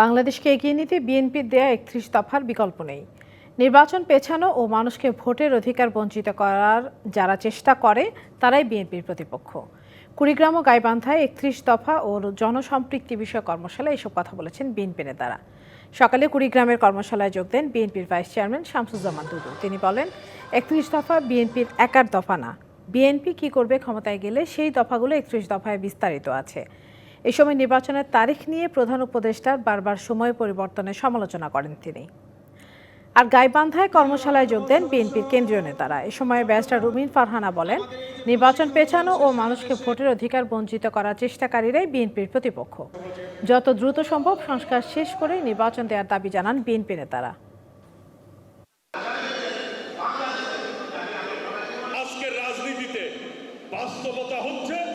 বাংলাদেশকে এগিয়ে নিতে বিএনপির দেয়া একত্রিশ দফার বিকল্প নেই। নির্বাচন পেছানো ও মানুষকে ভোটের অধিকার বঞ্চিত করার যারা চেষ্টা করে, তারাই বিএনপির প্রতিপক্ষ। কুড়িগ্রাম ও গাইবান্ধায় একত্রিশ দফা ও জনসম্পৃক্তি বিষয়ক কর্মশালায় এসব কথা বলেছেন বিএনপি নেতারা। সকালে কুড়িগ্রামের কর্মশালায় যোগ দেন বিএনপির ভাইস চেয়ারম্যান শামসুজ্জামান দুদু। তিনি বলেন, একত্রিশ দফা বিএনপির একার দফা না। বিএনপি কি করবে ক্ষমতায় গেলে সেই দফাগুলো একত্রিশ দফায় বিস্তারিত আছে। এ সময় নির্বাচনের তারিখ নিয়ে প্রধান উপদেষ্টার বারবার সময় পরিবর্তনের সমালোচনা করেন তিনি। আর গাইবান্ধায় কর্মশালায় যোগ দেন বিএনপির কেন্দ্রীয় নেতারা। এ সময় ব্যারিস্টার রুমিন ফারহানা বলেন, নির্বাচন পেছানো ও মানুষকে ভোটের অধিকার বঞ্চিত করার চেষ্টাকারীরাই বিএনপির প্রতিপক্ষ। যত দ্রুত সম্ভব সংস্কার শেষ করে নির্বাচন দেওয়ার দাবি জানান বিএনপি নেতারা। আজকের রাজনীতিতে বাস্তবতা হচ্ছে